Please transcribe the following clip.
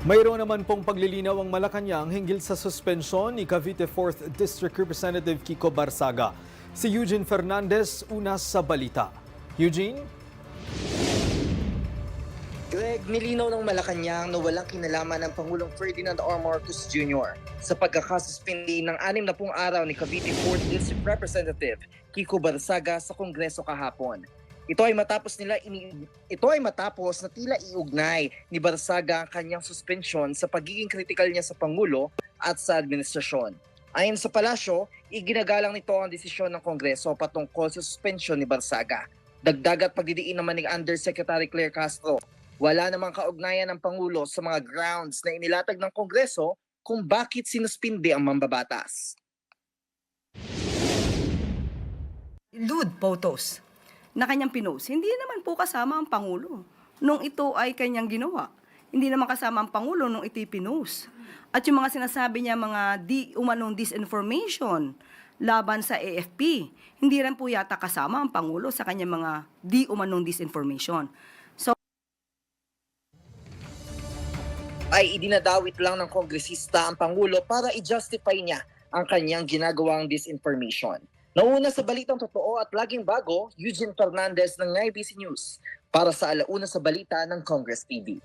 Mayroon naman pong paglilinaw ang Malacanang hinggil sa suspensyon ni Cavite 4th District Representative Kiko Barsaga. Si Eugene Fernandez, una sa balita. Eugene? Greg, nilinaw ng Malacanang na walang kinalaman ng Pangulong Ferdinand R. Marcos Jr. sa pagkakasuspindi ng anim na pung araw ni Cavite 4th District Representative Kiko Barsaga sa Kongreso kahapon. Ito ay matapos nila ini ito ay matapos na tila iugnay ni Barsaga ang kanyang suspensyon sa pagiging kritikal niya sa Pangulo at sa administrasyon. Ayon sa palasyo, iginagalang nito ang desisyon ng Kongreso patungkol sa suspensyon ni Barsaga. Dagdag at pagdidiin naman ni Undersecretary Claire Castro wala namang kaugnayan ng Pangulo sa mga grounds na inilatag ng Kongreso kung bakit sinuspindi ang mambabatas. lewd photos na kanyang pinost. Hindi naman po kasama ang Pangulo nung ito ay kanyang ginawa. Hindi naman kasama ang Pangulo nung ito'y pinost. At yung mga sinasabi niya mga di umanong disinformation laban sa AFP, hindi rin po yata kasama ang Pangulo sa kanyang mga di umanong disinformation. So, Ay idinadawit lang ng kongresista ang Pangulo para i-justify niya ang kanyang ginagawang disinformation. Nauna sa balitang totoo at laging bago, Eugene Fernandez ng IBC News para sa alauna sa balita ng Congress TV.